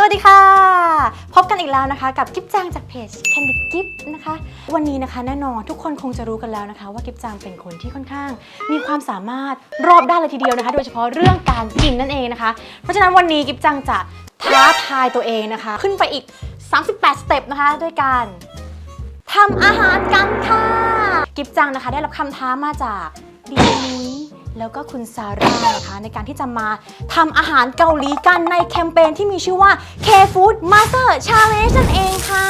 สวัสดีค่ะ พบกันอีกแล้วนะคะ กับกิฟจังจากเพจ Candid g i f นะคะ วันนี้นะคะแน่นอนทุกคนคงจะรู้กันแล้วนะคะ ว่ากิฟจังเป็นคนที่ค่อนข้าง มีความสามารถรอบด้านเลยทีเดียวนะคะ โดยเฉพาะเรื่องการกินนั่นเองนะคะ เพราะฉะนั้นวันนี้กิฟจังจะท้าทายตัวเองนะคะ ขึ้นไปอีก 38 สเต็ปนะคะด้วยการทำอาหารกันค่ะ กิฟจังนะคะ ได้รับคำท้ามาจากดีนุ้ แล้วก็คุณซาร่านะคะ ในการที่จะมาทำอาหารเกาหลีกันในแคมเปญที่มีชื่อว่า K-Food Master Challenge นั่นเองค่ะ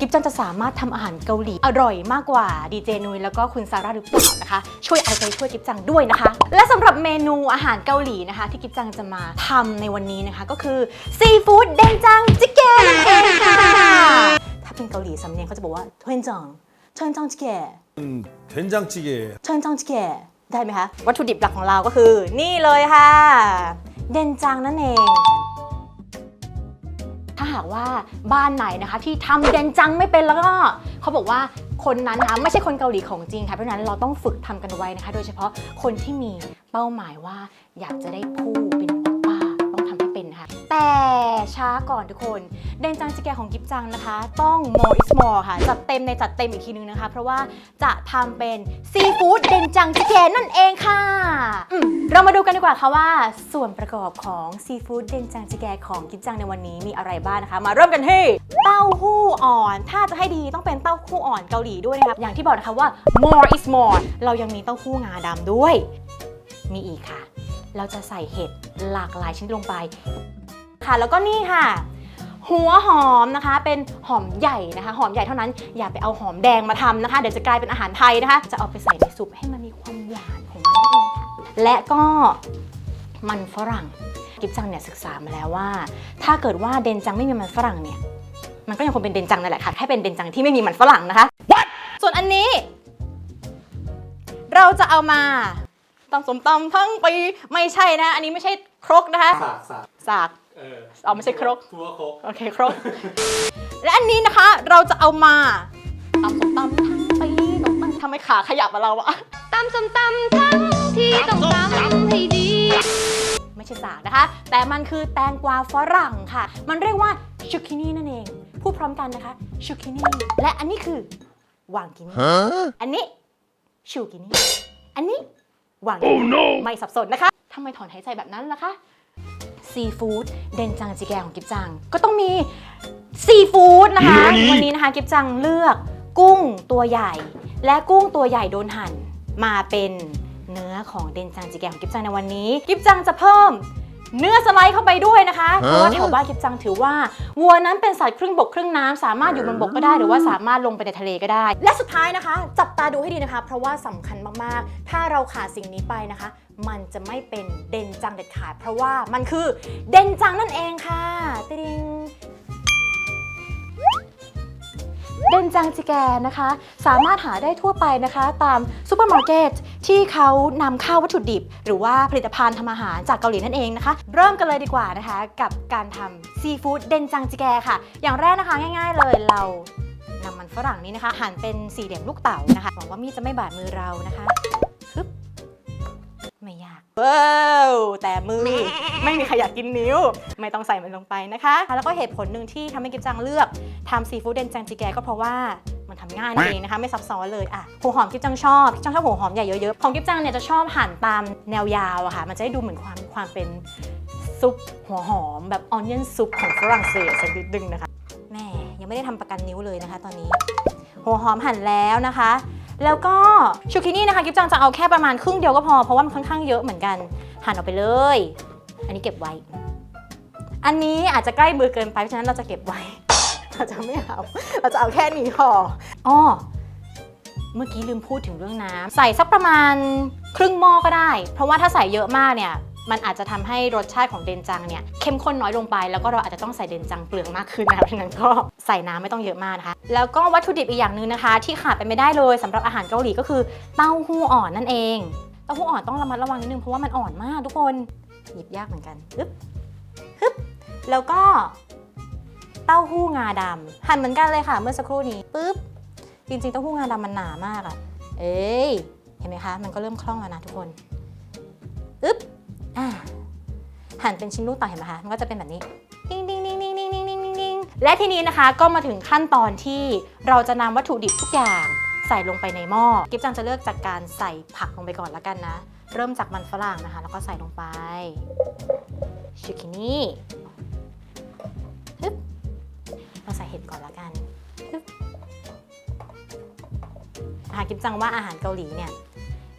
กิฟจังจะสามารถทำอาหารเกาหลีอร่อยมากกว่าดีเจนุ้ยแล้วก็คุณซาร่าหรือเปล่านะคะ ช่วยเอาใจช่วยกิฟจังด้วยนะคะ และสำหรับเมนูอาหารเกาหลีนะคะ ที่กิฟจังจะมาทำในวันนี้นะคะ ก็คือซีฟู้ดเดนจังจิเกะนั่นเองค่ะ ถ้าเป็นเกาหลีสำเนียงเขาจะบอกว่าเทนจังเทนจังจิเกะ 음, 된장찌개예요. เชิญจังจิเกะ ได้ไหมคะ วัตถุดิบหลักของเราก็คือ นี่เลยค่ะ เดนจังนั่นเอง ถ้าหากว่าบ้านไหนนะคะที่ทำเดนจังไม่เป็นแล้วก็เขาบอกว่าคนนั้นนะคะไม่ใช่คนเกาหลีของจริงค่ะเพราะฉะนั้นเราต้องฝึกทำกันไว้นะคะ โดยเฉพาะคนที่มีเป้าหมายว่าอยากจะได้ผู้เป็น ช้าก่อนทุกคนเดนจังจิเกของกิฟจังนะคะ ต้อง more is more ค่ะ จัดเต็มในจัดเต็มอีกทีนึงนะคะ เพราะว่าจะทำเป็นซีฟู้ดเดนจังจิเกนั่นเองค่ะอืมเรามาดูกันดีกว่าค่ะว่า ส่วนประกอบของซีฟู้ดเดนจังจิเกของกิฟจังในวันนี้มีอะไรบ้างนะคะ มาเริ่มกันที่เต้าหู้อ่อน ถ้าจะให้ดีต้องเป็นเต้าหู้อ่อนเกาหลีด้วยนะคะอย่างที่บอกนะคะว่า more is more เรายังมีเต้าหู้งาดำด้วย มีอีกค่ะ เราจะใส่เห็ดหลากหลายชนิดลงไป ค่ะ แล้วก็นี่ค่ะ หัวหอมนะคะ เป็นหอมใหญ่นะคะ หอมใหญ่เท่านั้นอย่าไปเอาหอมแดงมาทำนะคะ เดี๋ยวจะกลายเป็นอาหารไทยนะคะ จะเอาไปใส่ในซุปให้มันมีความหวานของมันนั่นเองค่ะและก็มันฝรั่งกิฟจังเนี่ยศึกษามาแล้วว่า ถ้าเกิดว่าเดนจังไม่มีมันฝรั่งเนี่ยมันก็ยังคงเป็นเดนจังนั่นแหละค่ะแค่เป็นเดนจังที่ไม่มีมันฝรั่งนะคะส่วนอันนี้ เราจะเอามาตำสมตำทั้งปีไม่ใช่นะ อันนี้ไม่ใช่ครกนะคะ 싹, 싹. สาก เออเอาไม่ใช่ครกทัวครกโอเคครก และอันนี้นะคะเราจะเอามาตำส้มตำทั้งปีขนมันทำให้ขาขยับมาเราอะตำส้มตำทั้งที่ต้องตำให้ดี ไม่ใช่สากนะคะ แต่มันคือแตงกวาฝรั่งค่ะ มันเรียกว่าชูคินี่นั่นเอง พูดพร้อมกันนะคะชูคินี่และอันนี้คือวางกินี่อันนี้ชูกินี่อันนี้วางกินี่ไม่สับสนนะคะทำไมถอนหายใจแบบนั้นล่ะคะ ซีฟู้ดเดนจังจิแกของกิฟจัง ก็ต้องมีซีฟู้ดนะคะ วันนี้นะคะกิฟจังเลือกกุ้งตัวใหญ่ และกุ้งตัวใหญ่โดนหั่นมาเป็นเนื้อของเดนจังจิแกของกิฟจังในวันนี้กิฟจังจะเพิ่มเนื้อสไลด์เข้าไปด้วยนะคะ เพราะว่าแถวบ้านกิฟจังถือว่า วัวนั้นเป็นสัตว์ครึ่งบกครึ่งน้ำสามารถอยู่บนบกก็ได้ หรือว่าสามารถลงไปในทะเลก็ได้ และสุดท้ายนะคะ จับตาดูให้ดีนะคะ เพราะว่าสำคัญมากๆ ถ้าเราขาดสิ่งนี้ไปนะคะ มันจะไม่เป็นเดนจังเด็ดขาด เพราะว่ามันคือเดนจังนั่นเองค่ะติงเดนจังจิแกนะคะ สามารถหาได้ทั่วไปนะคะ ตามซูเปอร์มาร์เก็ตที่เขานำเข้าวัตถุดิบ หรือว่าผลิตภัณฑ์ทำอาหารจากเกาหลีนั่นเองนะคะ เริ่มกันเลยดีกว่านะคะ กับการทำซีฟู้ดเดนจังจิแกค่ะ อย่างแรกนะคะง่าย ๆ เลยเรานำมันฝรั่งนี้นะคะ หั่นเป็นสี่เหลี่ยมลูกเต๋านะคะหวังว่ามีดจะไม่บาดมือเรานะคะากว้าวแต่มือ ไม่มีใครอยากกินนิ้ว ไม่ต้องใส่มันลงไปนะคะ แล้วก็เหตุผลหนึ่งที่ทำให้กิฟจังเลือกทำซีฟู้ดเดนจังจิแกก็เพราะว่ามันทำง่ายนั่นเองนะคะ ไม่ซับซ้อนเลยอะหัวหอมกิฟจังชอบกิฟจังชอบหัวหอมใหญ่เยอะๆของกิฟจังเนี่ยจะชอบหั่นตามแนวยาวอะค่ะ มันจะได้ดูเหมือนความความเป็นซุปหัวหอมแบบออนเนียนซุปของฝรั่งเศสสักนิดนึงนะคะแม่ยังไม่ได้ทำประกันนิ้วเลยนะคะ ตอนนี้ หัวหอมหั่นแล้วนะคะ แล้วก็ชูกินี่นะคะกิฟจังจะเอาแค่ประมาณครึ่งเดียวก็พอเพราะว่ามันค่อนข้างเยอะเหมือนกันหั่นออกไปเลย อันนี้เก็บไว้ อันนี้อาจจะใกล้มือเกินไปเพราะฉะนั้นเราจะเก็บไว้เราจะไม่เอาเราจะเอาแค่นี้พออ้อเมื่อกี้ลืมพูดถึงเรื่องน้ำใส่สักประมาณครึ่งหม้อก็ได้ เพราะว่าถ้าใส่เยอะมากเนี่ย มันอาจจะทำให้รสชาติของเดนจังเนี่ยเข้มข้นน้อยลงไป แล้วก็เราอาจจะต้องใส่เดนจังเปลืองมากขึ้นนะคะเพราะนั้นก็ใส่น้ำไม่ต้องเยอะมากนะคะ แล้วก็วัตถุดิบอีกอย่างหนึ่งนะคะ ที่ขาดไปไม่ได้เลยสำหรับอาหารเกาหลีก็คือเต้าหู้อ่อนนั่นเองเต้าหู้อ่อนต้องระมัดระวังนิดนึงเพราะว่ามันอ่อนมากทุกคนหยิบยากเหมือนกันฮึบฮึบแล้วก็เต้าหู้งาดำหั่นเหมือนกันเลยค่ะเมื่อสักครู่นี้ปุ๊บจริงๆเต้าหู้งาดำมันหนามากอะเอ้ยเห็นไหมคะ มันก็เริ่มคล่องแล้วนะทุกคนอึ๊บ อ่าหั่นเป็นชิ้นลูกเต่าเห็นไหมคะมันก็จะเป็นแบบนี้ดิ้งดิ้งดิ้งดิ้งดิ้งและทีนี้นะคะก็มาถึงขั้นตอนที่เราจะนำวัตถุดิบทุกอย่างใส่ลงไปในหม้อกิฟจังจะเลือกจากการใส่ผักลงไปก่อนละกันนะ เริ่มจากมันฝรั่งนะคะ แล้วก็ใส่ลงไปชิคกินี่ฮึบเราใส่เห็ดก่อนละกันฮึบอาหากิฟจังว่าอาหารเกาหลีเนี่ย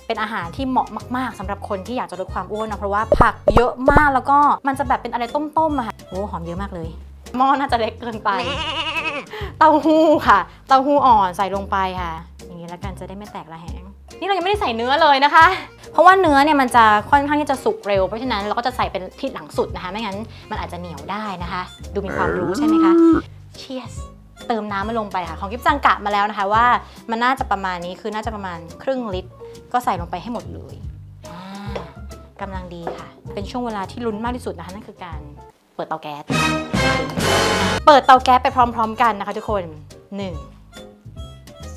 เป็นอาหารที่เหมาะมากๆสำหรับคนที่อยากจะลดความอ้วนนะเพราะว่าผักเยอะมากแล้วก็มันจะแบบเป็นอะไรต้มๆอะค่ะโอ้หอมเยอะมากเลยหม้อน่าจะเล็กเกินไป เต้าหู้ค่ะ เต้าหู้อ่อนใส่ลงไปค่ะ อย่างนี้แล้วกันจะได้ไม่แตกระแหง นี่เรายังไม่ได้ใส่เนื้อเลยนะคะ เพราะว่าเนื้อเนี่ยมันจะค่อนข้างที่จะสุกเร็ว เพราะฉะนั้นเราก็จะใส่เป็นที่หลังสุดนะคะ ไม่งั้นมันอาจจะเหนียวได้นะคะ ดูมีความรู้ใช่ไหมคะ Cheers เติมน้ำมาลงไปค่ะ ของกิฟจังกะมาแล้วนะคะว่า มันน่าจะประมาณนี้คือน่าจะประมาณครึ่งลิตร ก็ใส่ลงไปให้หมดเลยอ่ากำลังดีค่ะ เป็นช่วงเวลาที่ลุ้นมากที่สุดนะคะนั่นคือการเปิดเตาแก๊ส เปิดเตาแก๊สไปพร้อม ๆ กันนะคะทุกคน 1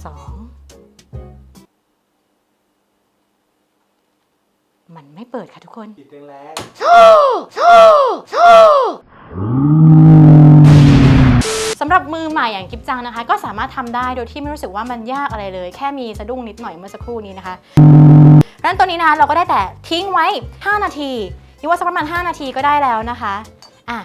2 มันไม่เปิดค่ะทุกคนปิดแรงสำ หรับมือใหม่อย่างกิฟจังนะคะ ก็สามารถทำได้โดยที่ไม่รู้สึกว่ามันยากอะไรเลย แค่มีสะดุ้งนิดหน่อยเมื่อสักครู่นี้นะคะดังนั้นตัวนี้นะคะเราก็ได้แต่ทิ้งไว้ 5 นาทีคิดว่าสักประมาณ 5 นาทีก็ได้แล้วนะคะอะ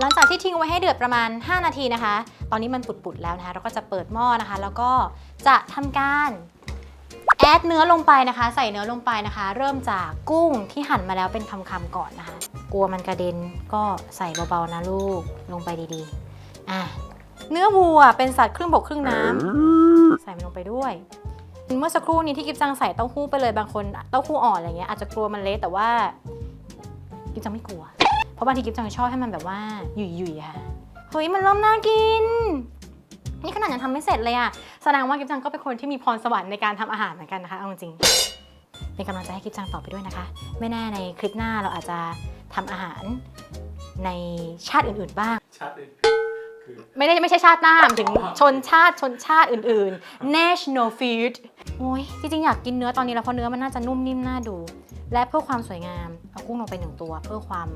หลังจากที่ทิ้งไว้ให้เดือดประมาณ 5 นาทีนะคะ ตอนนี้มันปุดๆแล้วนะคะ เราก็จะเปิดหม้อนะคะ แล้วก็จะทำการแอดเนื้อลงไปนะคะ ใส่เนื้อลงไปนะคะ เริ่มจากกุ้งที่หั่นมาแล้วเป็นคำๆก่อนนะคะ กลัวมันกระเด็นก็ใส่เบาๆนะลูกลงไปดีๆอะเนื้อวัวเป็นสัตว์ครึ่งบกครึ่งน้ำใส่มันลงไปด้วย เมื่อสักครู่นี้ที่กิฟจังใส่เต้าหู้ไปเลยบางคนเต้าหู้อ่อนอะไรเงี้ยอาจจะกลัวมันเละแต่ว่ากิฟจังไม่กลัวเพ ราะบางทีกิฟจังชอบให้มันแบบว่าหยุ่ยๆค่ะเฮ้ยมันเริ่มน่ากิน นี่ขนาดยังทำไม่เสร็จเลยอะแสดงว่ากิฟจังก็เป็นคนที่มีพรสวรรค์ในการทำอาหารเหมือนกันนะคะเอาจริงๆเป็นกำลังใจให้กิฟจังต่อไปด้วยนะคะ ไม่แน่ในคลิปหน้าเราอาจจะทำอาหารในชาติอื่นๆบ้างๆชัดเลยคือไม่ได้ไม่ใช่ชาติหน้าหมายถึงชนชาติชนชาติอื่นๆ national food โอ้ยจริงๆอยากกินเนื้อตอนนี้แล้วเพราะเนื้อมันน่าจะนุ่มนิ่มน่าดู และเพื่อความสวยงาม เอากุ้งลงไปหนึ่งตัวเพื่อความ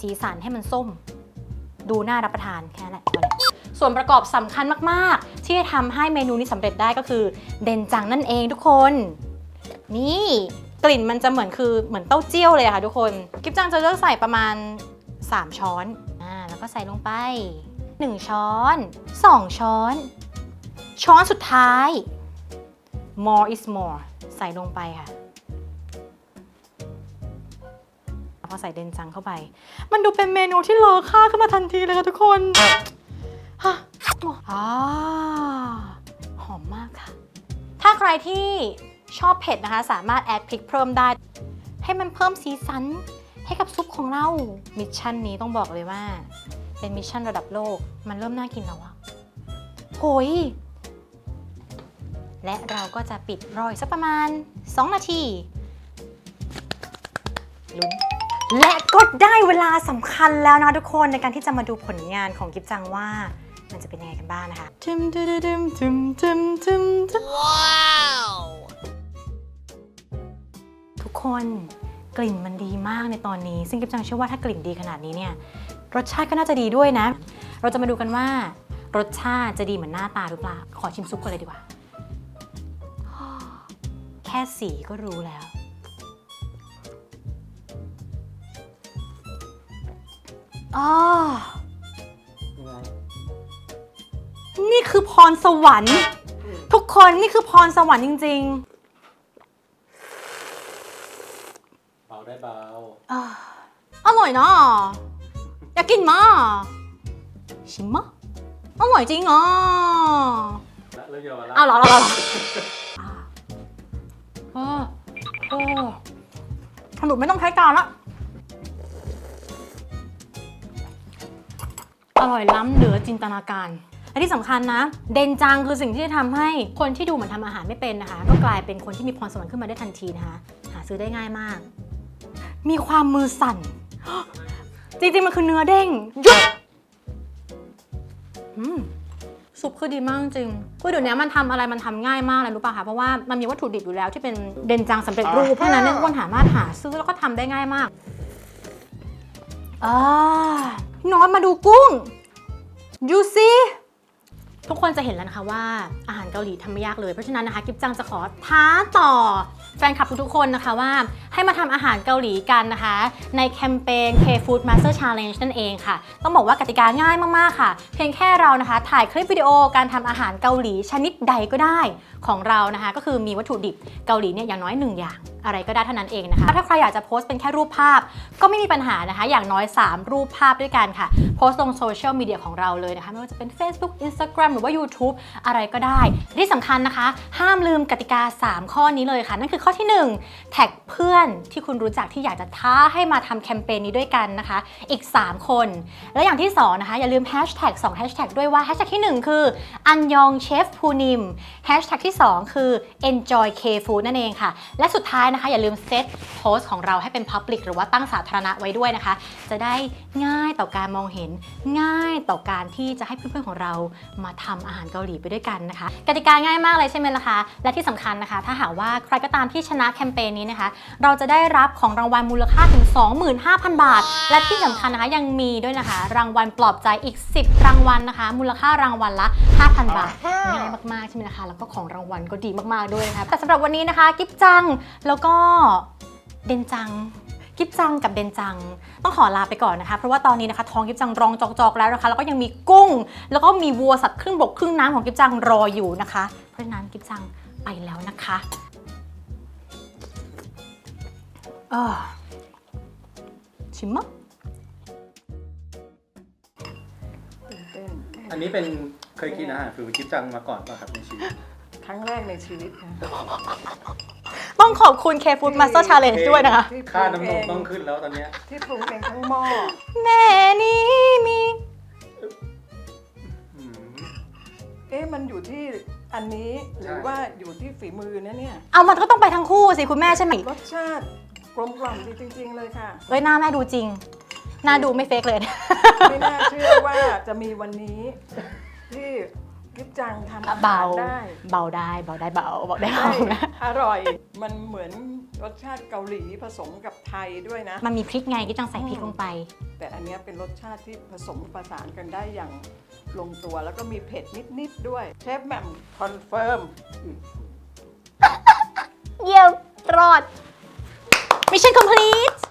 สีสันให้มันส้ม ดูน่ารับประทานแค่นั้นแหละส่วนประกอบสำคัญมากๆ ที่จะทำให้เมนูนี้สำเร็จได้ก็คือ เดนจังนั่นเองทุกคน นี่กลิ่นมันจะเหมือนคือเหมือนเต้าเจี้ยวเลยค่ะทุกคนกิฟจังจะเลือกใส่ประมาณ 3 ช้อนอ่าแล้วก็ใส่ลงไป 1 ช้อน 2 ช้อน ช้อนสุดท้าย more is more ใส่ลงไปค่ะ พอใส่เดนจังเข้าไป มันดูเป็นเมนูที่เลอค่าขึ้นมาทันทีเลยค่ะทุกคนฮะอ่าหอมมากค่ะ ถ้าใครที่ชอบเผ็ดนะคะ สามารถแอดพริกเพิ่มได้ ให้มันเพิ่มสีสันให้กับซุปของเรา มิชชั่นนี้ต้องบอกเลยว่า เป็นมิชชั่นระดับโลก มันเริ่มน่ากินแล้วอะโหย และเราก็จะปิดรอยสักประมาณ 2 นาทีลุ้น และก็ได้เวลาสำคัญแล้วนะทุกคนในการที่จะมาดูผลงานของกิฟจังว่ามันจะเป็นยังไงกันบ้างนะคะทึมทึมทึมทึมทึมทึมทึมทุกคนกลิ่นมันดีมากในตอนนี้ ซึ่งกิฟจังเชื่อว่าถ้ากลิ่นดีขนาดนี้เนี่ยรสชาติก็น่าจะดีด้วยนะ เราจะมาดูกันว่ารสชาติจะดีเหมือนหน้าตาหรือเปล่าขอชิมซุปกันเลยดีกว่า แค่สีก็รู้แล้ว อ๋อนี่คือพรสวรรค์ ทุกคนนี่คือพรสวรรค์จริงเบาได้เบาๆอาอร่อยเนาะอยากกินมาชิมมะอร่อยจริงอะและเรื่องเยาวราชเอาเหรอเหรอเหรอเออเออสรุปไม่ต้องใช้จานละ ร่อยล้ำเหนือจินตนาการและที่สำคัญนะ เดนจังคือสิ่งที่จะทำให้คนที่ดูเหมือนทำอาหารไม่เป็นนะคะ ก็กลายเป็นคนที่มีพรสวรรค์ขึ้นมาได้ทันทีนะคะ หาซื้อได้ง่ายมาก มีความมือสั่น จริงๆ มันคือเนื้อเด้งหยุดอืมซุปคือดีมากจริงคือเดี๋ยวนี้มันทำอะไรมันทำง่ายมากเลยรู้ป่ะคะเพราะว่ามันมีวัตถุดิบอยู่แล้วที่เป็นเดนจังสำเร็จรูปเพราะฉะนั้นเนี่ยอ้วนสามารถหาซื้อแล้วก็ทำได้ง่ายมากอ่าพี่น้องมาดูกุ้ง ยูซี่ทุกคนจะเห็นแล้วนะคะว่าอาหารเกาหลีทำไม่ยากเลย เพราะฉะนั้นนะคะกิฟจังจะขอท้าต่อแฟนคลับทุกๆคนนะคะว่าให้มาทำอาหารเกาหลีกันนะคะ ในแคมเปญ K-Food Master Challenge นั่นเองค่ะ ต้องบอกว่ากติกาง่ายมากๆค่ะ เพียงแค่เรานะคะ ถ่ายคลิปวิดีโอการทำอาหารเกาหลีชนิดใดก็ได้ของเรานะคะ ก็คือมีวัตถุดิบเกาหลีเนี่ยอย่างน้อยหนึ่งอย่าง อะไรก็ได้เท่านั้นเองนะคะถ้าใครอยากจะโพสต์เป็นแค่รูปภาพ ก็ไม่มีปัญหานะคะ อย่างน้อย 3 รูปภาพด้วยกันค่ะ โพสต์ลงโซเชียลมีเดียของเราเลยนะคะ ไม่ว่าจะเป็น Facebook Instagram หรือว่า YouTube อะไรก็ได้ ที่สำคัญนะคะ ห้ามลืมกติกา 3 ข้อนี้เลยค่ะ นั่นคือข้อที่ 1 แท็กเพื่อนที่คุณรู้จักที่อยากจะท้าให้มาทำแคมเปญนี้ด้วยกันนะคะ อีก 3 คน และอย่างที่ 2 นะคะ อย่าลืมแฮชแท็ก2แฮชแท็กด้วยว่าแฮชแท็กที่ 1 คืออันยองเชฟพูนิมแฮชแท็กที่ 2 คือ enjoy k food นั่นเองค่ะ และสุดท้ายนะคะ อย่าลืมเซตโพสต์ของเราให้เป็น Public หรือว่าตั้งสาธารณะไว้ด้วยนะคะ จะได้ง่ายต่อการมองเห็น ง่ายต่อการที่จะให้เพื่อนๆของเรามาทำอาหารเกาหลีไปด้วยกันนะคะ กติกาง่ายมากเลยใช่ไหมล่ะคะ และที่สำคัญนะคะ ถ้าหากว่าใครก็ตามที่ชนะแคมเปญนี้นะคะ เราจะได้รับของรางวัลมูลค่าถึง 25,000 บาท และที่สำคัญนะคะยังมีด้วยนะคะ รางวัลปลอบใจอีก 10 รางวัลนะคะ มูลค่ารางวัลละ 5,000 บาทง่ายมากๆใช่ไหมนะคะแล้วก็ของรางวัลก็ดีมากๆด้วยนะคะแต่สำหรับวันนี้นะคะ กิฟจังแล้วก็เดนจังกิฟจังกับเดนจัง ต้องขอลาไปก่อนนะคะ เพราะว่าตอนนี้นะคะท้องกิฟจังร้องจอกๆแล้วนะคะ แล้วก็ยังมีกุ้ง แล้วก็มีวัวสัตว์ครึ่งบกครึ่งน้ำของกิฟจังรออยู่นะคะ เพราะฉะนั้นกิฟจังไปแล้วนะคะเออชิมมะตื่นเต้นอันนี้เป็นเคยกินอาหารฟิวจิบจังมาก่อนป่ะครับในชีวิต ครั้งแรกในชีวิตค่ะ ต้องขอบคุณ K Food Master Challenge ด้วยนะคะที่ค่าน้ำนมปรุต้องเอขึ้นแล้วตอนเนี้ยที่ปรุงเองทั้งหม้อแม่นี้มีอืม เอ๊ะมันอยู่ที่อันนี้หรือใช่ ว่าอยู่ที่ฝีมือนะเนี่ยเอามันก็ต้องไปทั้งคู่สิคุณแม่ใช่ไหมรสชาติกลมกล่อมดีจริง ๆ เลยค่ะ เอ้ยหน้าแม่ดูจริงหน้าดูไม่เฟกเลย ไม่น่าเชื่อว่าจะมีวันนี้ที่กิฟ จังทำอาเบาหารได้เบาได้เบาได้เบาเบาได้ได้เบานะอร่อย มันเหมือนรสชาติเกาหลีผสมกับไทยด้วยนะ มันมีพริกไงก็จังใส่พริกลงไป แต่อันเนี้ยเป็นรสชาติที่ผสมประสานกันได้อย่างลงตัวแล้วก็มีเผ็ดนิด ๆ ด้วย เชฟแหม่มคอนเฟิร์ม เยี่ยมรอดมิชชั่นคอมพลี